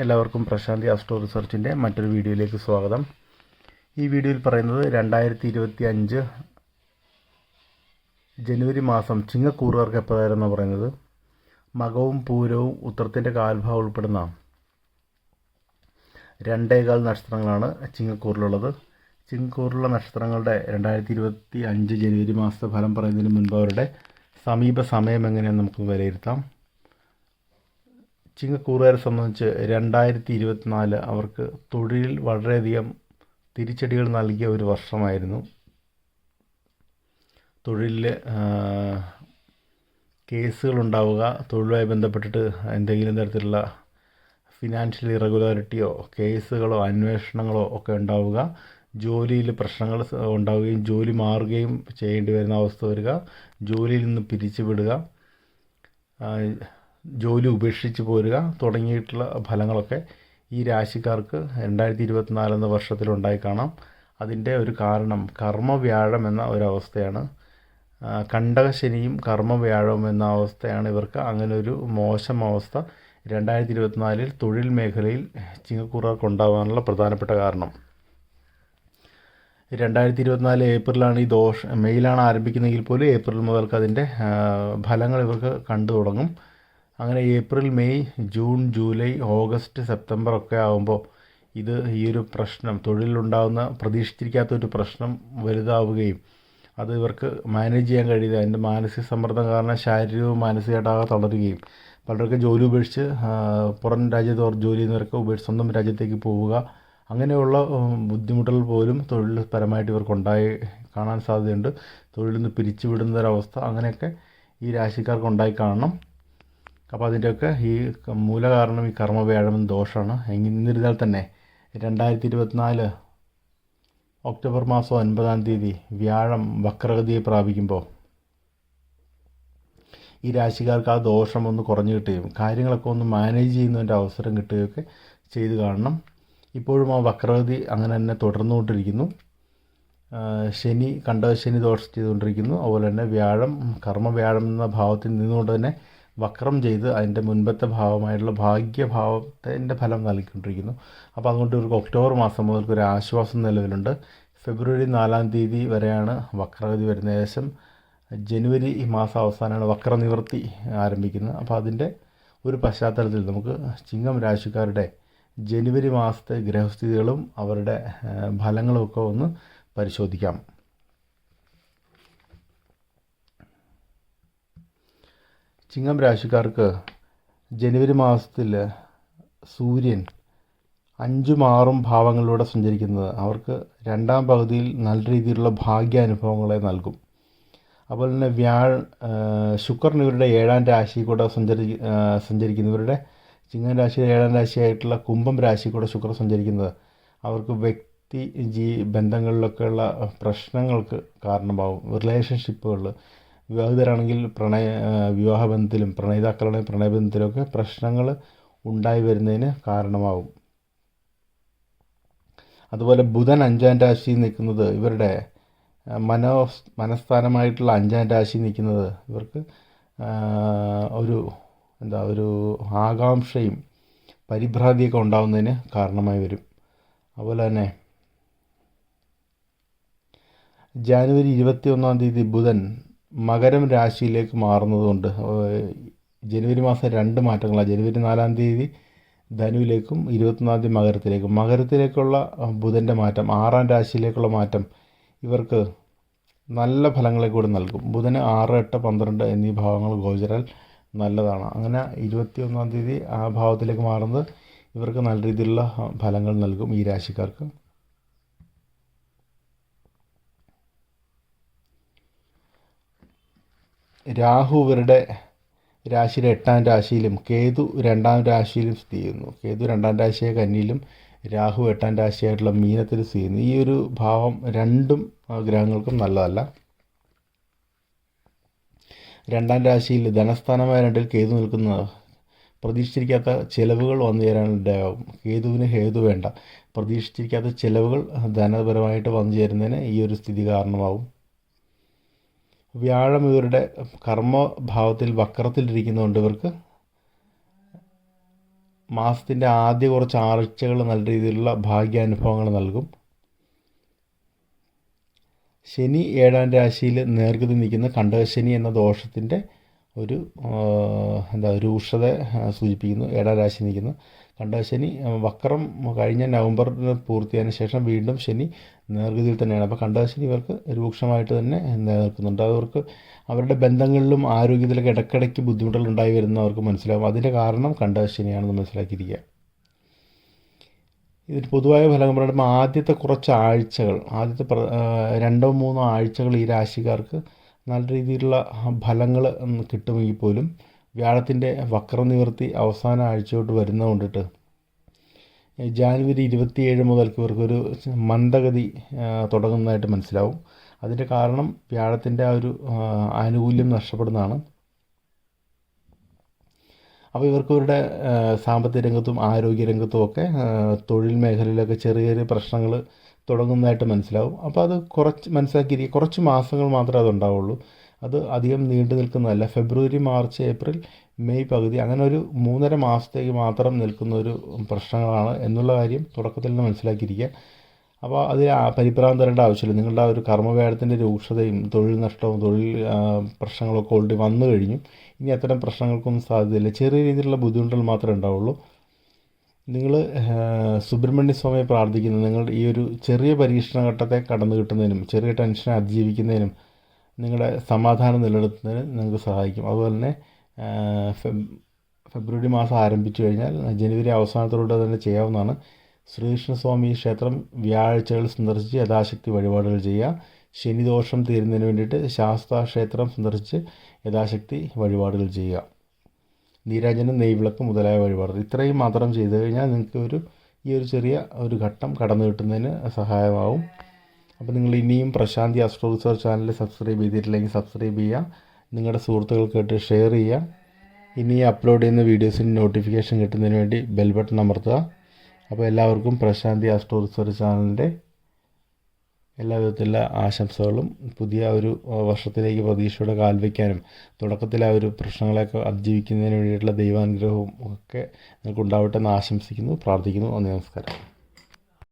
എല്ലാവർക്കും പ്രശാന്തി ആസ്ട്രോ റിസർച്ചിന്റെ മറ്റൊരു വീഡിയോയിലേക്ക് സ്വാഗതം. ഈ വീഡിയോയിൽ പറയുന്നത് രണ്ടായിരത്തി ഇരുപത്തി അഞ്ച് ജനുവരി മാസം ചിങ്ങക്കൂറുകാർക്ക് എപ്പോഴായിരുന്നു പറയുന്നത്? മകവും പൂരവും ഉത്തരത്തിന്റെ കാൽഭാഗം ഉൾപ്പെടുന്ന രണ്ടേകാൽ നക്ഷത്രങ്ങളാണ് ചിങ്ങക്കൂറിലുള്ളത്. ചിങ്ങക്കൂറിലുള്ള നക്ഷത്രങ്ങളുടെ രണ്ടായിരത്തി ഇരുപത്തി അഞ്ച് ജനുവരി മാസത്തെ ഫലം പറയുന്നതിന് മുൻപ് അവരുടെ സമീപ സമയം എങ്ങനെയെന്ന് നമുക്ക് വിലയിരുത്താം. ചിങ്ങക്കൂറുകാരെ സംബന്ധിച്ച് രണ്ടായിരത്തി ഇരുപത്തിനാല് അവർക്ക് തൊഴിലിൽ വളരെയധികം തിരിച്ചടികൾ നൽകിയ ഒരു വർഷമായിരുന്നു. തൊഴിലിൽ കേസുകൾ ഉണ്ടാവുക തൊഴിലുമായി ബന്ധപ്പെട്ടിട്ട് എന്തെങ്കിലും തരത്തിലുള്ള ഫിനാൻഷ്യൽ ഇറഗുലാരിറ്റിയോ കേസുകളോ അന്വേഷണങ്ങളോ ഒക്കെ ഉണ്ടാവുക ജോലിയിൽ പ്രശ്നങ്ങൾ ഉണ്ടാവുകയും ജോലി മാറുകയും ചെയ്യേണ്ടി വരുന്ന അവസ്ഥ വരിക ജോലിയിൽ നിന്ന് പിരിച്ചുവിടുക ജോലി ഉപേക്ഷിച്ച് പോരുക തുടങ്ങിയിട്ടുള്ള ഫലങ്ങളൊക്കെ ഈ രാശിക്കാർക്ക് രണ്ടായിരത്തി ഇരുപത്തിനാല് എന്ന വർഷത്തിലുണ്ടായി കാണാം. അതിന്റെ ഒരു കാരണം കർമ്മവ്യാഴം എന്ന ഒരവസ്ഥയാണ്. കണ്ടകശനിയും കർമ്മവ്യാഴവും എന്ന അവസ്ഥയാണ് ഇവർക്ക് അങ്ങനെ ഒരു മോശം അവസ്ഥ രണ്ടായിരത്തി ഇരുപത്തിനാലിൽ തൊഴിൽ മേഖലയിൽ ചിങ്ങക്കൂറുകാർക്ക് ഉണ്ടാകാനുള്ള പ്രധാനപ്പെട്ട കാരണം. രണ്ടായിരത്തി ഇരുപത്തിനാല് ഏപ്രിലാണ് ഈ ദോഷം മെയിലാണ് ആരംഭിക്കുന്നതെങ്കിൽ പോലും ഏപ്രിൽ മുതൽക്ക് അതിന്റെ ഫലങ്ങൾ ഇവർക്ക് കണ്ടു തുടങ്ങും. അങ്ങനെ April May June July August September ഒക്കെ ആകുമ്പോൾ ഇത് ഈ ഒരു പ്രശ്നം തൊഴിലുണ്ടാകുന്ന പ്രതീക്ഷിച്ചിരിക്കാത്തൊരു പ്രശ്നം വലുതാവുകയും അത് ഇവർക്ക് മാനേജ് ചെയ്യാൻ കഴിയുക അതിന്റെ മാനസിക സമ്മർദ്ദം കാരണം ശാരീരികവും മാനസികമായിട്ടാകെ തളരുകയും പലർക്കും ജോലി ഉപേക്ഷിച്ച് പുറം രാജ്യത്ത് ജോലി ചെയ്യുന്നവർക്ക് ഉപേക്ഷിച്ച് സ്വന്തം രാജ്യത്തേക്ക് പോവുക. അങ്ങനെയുള്ള ബുദ്ധിമുട്ടുകൾ പോലും തൊഴിൽപരമായിട്ട് ഇവർക്ക് ഇവർക്കുണ്ടായി കാണാൻ സാധ്യതയുണ്ട്. തൊഴിലിൽ നിന്ന് പിരിച്ചുവിടുന്ന ഒരവസ്ഥ അങ്ങനെയൊക്കെ ഈ രാശിക്കാർക്ക് ഉണ്ടായി കാണണം. അപ്പോൾ അതിന്റെയൊക്കെ ഈ മൂല കാരണം ഈ കർമ്മവ്യാഴം ദോഷമാണ് എന്നിരുന്നാൽ തന്നെ രണ്ടായിരത്തി ഇരുപത്തിനാല് ഒക്ടോബർ മാസം ഒൻപതാം തീയതി വ്യാഴം വക്രഗതിയെ പ്രാപിക്കുമ്പോൾ ഈ രാശിക്കാർക്ക് ആ ദോഷം ഒന്ന് കുറഞ്ഞു കിട്ടുകയും കാര്യങ്ങളൊക്കെ ഒന്ന് മാനേജ് ചെയ്യുന്നതിന്റെ അവസരം കിട്ടുകയൊക്കെ ചെയ്തു കാണണം. ഇപ്പോഴും ആ വക്രഗതി അങ്ങനെ തന്നെ തുടർന്നുകൊണ്ടിരിക്കുന്നു. ശനി കണ്ടശനി ദോഷം ചെയ്തുകൊണ്ടിരിക്കുന്നു. അതുപോലെ തന്നെ വ്യാഴം കർമ്മവ്യാഴം എന്ന ഭാവത്തിൽ നിന്നുകൊണ്ട് തന്നെ വക്രം ചെയ്ത് അതിന്റെ മുൻപത്തെ ഭാവമായിട്ടുള്ള ഭാഗ്യഭാവത്തിന്റെ ഫലം നൽകിക്കൊണ്ടിരിക്കുന്നു. അപ്പോൾ അതുകൊണ്ട് ഒരു ഒക്ടോബർ മാസം മുതൽക്ക് ഒരു ആശ്വാസം നിലവിലുണ്ട്. ഫെബ്രുവരി നാലാം തീയതി വരെയാണ് വക്രഗതി വരുന്ന ഏകദേശം ജനുവരി മാസം അവസാനമാണ് വക്രനിവൃത്തി ആരംഭിക്കുന്നത്. അപ്പോൾ അതിന്റെ ഒരു പശ്ചാത്തലത്തിൽ നമുക്ക് ചിങ്ങം രാശിക്കാരുടെ ജനുവരി മാസത്തെ ഗ്രഹസ്ഥിതികളും അവരുടെ ഫലങ്ങളും ഒക്കെ ഒന്ന് പരിശോധിക്കാം. ചിങ്ങം രാശിക്കാർക്ക് ജനുവരി മാസത്തിൽ സൂര്യൻ അഞ്ചും ആറും ഭാവങ്ങളിലൂടെ സഞ്ചരിക്കുന്നത് അവർക്ക് രണ്ടാം പകുതിയിൽ നല്ല രീതിയിലുള്ള ഭാഗ്യാനുഭവങ്ങളെ നൽകും. അതുപോലെ തന്നെ വ്യാഴ ശുക്രൻ ഇവരുടെ ഏഴാം രാശി കൂടെ സഞ്ചരി സഞ്ചരിക്കുന്നവരുടെ ചിങ്ങം രാശിയുടെ ഏഴാം രാശിയായിട്ടുള്ള കുംഭം രാശി കൂടെ ശുക്രൻ സഞ്ചരിക്കുന്നത് അവർക്ക് വ്യക്തി ജീ ബന്ധങ്ങളിലൊക്കെയുള്ള പ്രശ്നങ്ങൾക്ക് കാരണമാകും റിലേഷൻഷിപ്പുകളിൽ വിവാഹിതരാണെങ്കിൽ പ്രണയ വിവാഹബന്ധത്തിലും പ്രണയിതാക്കളുടെ പ്രണയബന്ധത്തിലൊക്കെ പ്രശ്നങ്ങൾ ഉണ്ടായി വരുന്നതിന് കാരണമാവും. അതുപോലെ ബുധൻ അഞ്ചാം രാശി നിൽക്കുന്നത് ഇവരുടെ മനോ മനസ്ഥാനമായിട്ടുള്ള അഞ്ചാം രാശി നിൽക്കുന്നത് ഇവർക്ക് ഒരു എന്താ ഒരു ആകാംക്ഷയും പരിഭ്രാന്തിയൊക്കെ ഉണ്ടാകുന്നതിന് കാരണമായി വരും. അതുപോലെ തന്നെ ജാനുവരി ഇരുപത്തി ഒന്നാം തീയതി ബുധൻ മകരം രാശിയിലേക്ക് മാറുന്നതുകൊണ്ട് ജനുവരി മാസം രണ്ട് മാറ്റങ്ങളാണ്. ജനുവരി നാലാം തീയതി ധനുവിലേക്കും ഇരുപത്തൊന്നാം തീയതി മകരത്തിലേക്കും. മകരത്തിലേക്കുള്ള ബുധന്റെ മാറ്റം ആറാം രാശിയിലേക്കുള്ള മാറ്റം ഇവർക്ക് നല്ല ഫലങ്ങളെ കൂടി നൽകും. ബുധന് ആറ് എട്ട് പന്ത്രണ്ട് എന്നീ ഭാവങ്ങൾ ഗോചരാൽ നല്ലതാണ്. അങ്ങനെ ഇരുപത്തി ഒന്നാം തീയതി ആ ഭാവത്തിലേക്ക് മാറുന്നത് ഇവർക്ക് നല്ല രീതിയിലുള്ള ഫലങ്ങൾ നൽകും ഈ രാശിക്കാർക്ക്. രാഹു ഇവരുടെ രാശിയിലെ എട്ടാം രാശിയിലും കേതു രണ്ടാം രാശിയിലും സ്ഥിതി ചെയ്യുന്നു. കേതു രണ്ടാം രാശിയായ കന്നിയിലും രാഹു എട്ടാം രാശിയായിട്ടുള്ള മീനത്തിൽ സ്ഥിതി ചെയ്യുന്നു. ഈ ഒരു ഭാവം രണ്ടും ഗ്രഹങ്ങൾക്കും നല്ലതല്ല. രണ്ടാം രാശിയിൽ ധനസ്ഥാനമായ രണ്ടിൽ കേതു നിൽക്കുന്ന പ്രതീക്ഷിച്ചിരിക്കാത്ത ചിലവുകൾ വന്നു ചേരാനുണ്ടാകും കേതുവിന് ഹേതു വേണ്ട. പ്രതീക്ഷിച്ചിരിക്കാത്ത ചിലവുകൾ ധനപരമായിട്ട് വന്നു ചേരുന്നതിന് ഈ ഒരു സ്ഥിതി കാരണമാവും. വ്യാഴം ഇവരുടെ കർമ്മഭാവത്തിൽ വക്രത്തിലിരിക്കുന്നതുകൊണ്ട് ഇവർക്ക് മാസത്തിന്റെ ആദ്യ കുറച്ച് ആഴ്ചകൾ നല്ല രീതിയിലുള്ള ഭാഗ്യാനുഭവങ്ങൾ നൽകും. ശനി ഏഴാം രാശിയിൽ നേർഗതി നിൽക്കുന്ന കണ്ടകശനി എന്ന ദോഷത്തിന്റെ ഒരു എന്താ രൂക്ഷത സൂചിപ്പിക്കുന്നു ഏഴാം രാശി നിൽക്കുന്നു കണ്ടകശനി വക്രം കഴിഞ്ഞ നവംബറിന് പൂർത്തിയായതിനു ശേഷം വീണ്ടും ശനി നേർഗതിയിൽ തന്നെയാണ്. അപ്പോൾ കണ്ടകശനി ഇവർക്ക് രൂക്ഷമായിട്ട് തന്നെ നിലനിൽക്കുന്നുണ്ട്. അവർക്ക് അവരുടെ ബന്ധങ്ങളിലും ആരോഗ്യത്തിലൊക്കെ ഇടയ്ക്കിടയ്ക്ക് ബുദ്ധിമുട്ടുകൾ ഉണ്ടായി വരുന്നവർക്ക് മനസ്സിലാവും. അതിന്റെ കാരണം കണ്ടകശനിയാണെന്ന് മനസ്സിലാക്കിയിരിക്കുക. ഇതിൽ പൊതുവായ ഫലം പറയുമ്പോൾ ആദ്യത്തെ കുറച്ച് ആഴ്ചകൾ ആദ്യത്തെ രണ്ടോ മൂന്നോ ആഴ്ചകൾ ഈ രാശിക്കാർക്ക് നല്ല രീതിയിലുള്ള ഫലങ്ങൾ കിട്ടുമെങ്കിൽ പോലും വ്യാഴത്തിന്റെ വക്രനിവൃത്തി അവസാന ആഴ്ചയോട്ട് വരുന്നത് കൊണ്ടിട്ട് ജാനുവരി ഇരുപത്തിയേഴ് മുതൽക്ക് ഇവർക്കൊരു മന്ദഗതി തുടങ്ങുന്നതായിട്ട് മനസ്സിലാവും. അതിന്റെ കാരണം വ്യാഴത്തിന്റെ ആ ഒരു ആനുകൂല്യം നഷ്ടപ്പെടുന്നതാണ്. അപ്പോൾ ഇവർക്ക് ഇവരുടെ സാമ്പത്തിക രംഗത്തും ആരോഗ്യ രംഗത്തും ഒക്കെ തൊഴിൽ മേഖലയിലൊക്കെ ചെറിയ ചെറിയ പ്രശ്നങ്ങൾ തുടങ്ങുന്നതായിട്ട് മനസ്സിലാവും. അപ്പോൾ അത് കുറച്ച് മനസ്സിലാക്കിയിരിക്കുക കുറച്ച് മാസങ്ങൾ മാത്രമേ അതുണ്ടാവുള്ളൂ. അത് അധികം നീണ്ടു നിൽക്കുന്നതല്ല. ഫെബ്രുവരി മാർച്ച് ഏപ്രിൽ മെയ് പകുതി അങ്ങനെ ഒരു മൂന്നര മാസത്തേക്ക് മാത്രം നിൽക്കുന്ന ഒരു പ്രശ്നങ്ങളാണ് എന്നുള്ള കാര്യം തുടക്കത്തിൽ നിന്ന് മനസ്സിലാക്കിയിരിക്കുക അപ്പോൾ അതിൽ പരിഭ്രാന്തം തരേണ്ട ആവശ്യമില്ല. നിങ്ങളുടെ ആ ഒരു കർമ്മവേദത്തിന്റെ രൂക്ഷതയും തൊഴിൽ നഷ്ടവും തൊഴിൽ പ്രശ്നങ്ങളൊക്കെ ഓൾറെഡി വന്നു കഴിഞ്ഞു. ഇനി അത്തരം പ്രശ്നങ്ങൾക്കൊന്നും സാധ്യതയില്ല. ചെറിയ രീതിയിലുള്ള ബുദ്ധിമുട്ടുകൾ മാത്രമേ ഉണ്ടാവുള്ളൂ. നിങ്ങൾ സുബ്രഹ്മണ്യ സ്വാമിയെ പ്രാർത്ഥിക്കുന്ന. നിങ്ങൾ ഈ ഒരു ചെറിയ പരീക്ഷണ ഘട്ടത്തെ കടന്നു കിട്ടുന്നതിനും ചെറിയ ടെൻഷനെ അതിജീവിക്കുന്നതിനും നിങ്ങളുടെ സമാധാനം നിലനിർത്തുന്നതിന് നിങ്ങൾക്ക് സഹായിക്കും. അതുപോലെ തന്നെ ഫെബ്രുവരി മാസം ആരംഭിച്ചു കഴിഞ്ഞാൽ ജനുവരി അവസാനത്തോടെ തന്നെ ചെയ്യാവുന്നതാണ്. ശ്രീകൃഷ്ണസ്വാമി ക്ഷേത്രം വ്യാഴാഴ്ചകൾ സന്ദർശിച്ച് യഥാശക്തി വഴിപാടുകൾ ചെയ്യുക. ശനിദോഷം തീരുന്നതിന് വേണ്ടിയിട്ട് ശാസ്താ ക്ഷേത്രം സന്ദർശിച്ച് യഥാശക്തി വഴിപാടുകൾ ചെയ്യുക. നീരാജനം നെയ്വിളക്ക് മുതലായ വഴിപാടുകൾ. ഇത്രയും മാത്രം ചെയ്തു കഴിഞ്ഞാൽ നിങ്ങൾക്ക് ഒരു ഈ ഒരു ചെറിയ ഒരു ഘട്ടം കടന്നു കിട്ടുന്നതിന് സഹായമാവും. അപ്പോൾ നിങ്ങൾ ഇനിയും Prashanthi astro research channel subscribe ചെയ്തിട്ടില്ലെങ്കിൽ സബ്സ്ക്രൈബ് ചെയ്യുക. നിങ്ങളുടെ സുഹൃത്തുക്കൾക്കായിട്ട് ഷെയർ ചെയ്യുക. ഇനി അപ്ലോഡ് ചെയ്യുന്ന വീഡിയോസിന് നോട്ടിഫിക്കേഷൻ കിട്ടുന്നതിന് വേണ്ടി ബെൽ ബട്ടൺ അമർത്തുക. അപ്പോൾ എല്ലാവർക്കും പ്രശാന്തി അസ്ട്രോ റിസർച്ച് ചാനലിന്റെ എല്ലാ വിധത്തിലുള്ള ആശംസകളും പുതിയ ഒരു വർഷത്തിലേക്ക് പ്രതീക്ഷയോടെ കാൽവയ്ക്കാനും തുടക്കത്തിലെ ആ ഒരു പ്രശ്നങ്ങളെയൊക്കെ അതിജീവിക്കുന്നതിന് വേണ്ടിയിട്ടുള്ള ദൈവാനുഗ്രഹവും ഒക്കെ നിങ്ങൾക്ക് ഉണ്ടാവട്ടെ എന്ന് ആശംസിക്കുന്നു പ്രാർത്ഥിക്കുന്നു നന്ദി നമസ്കാരം.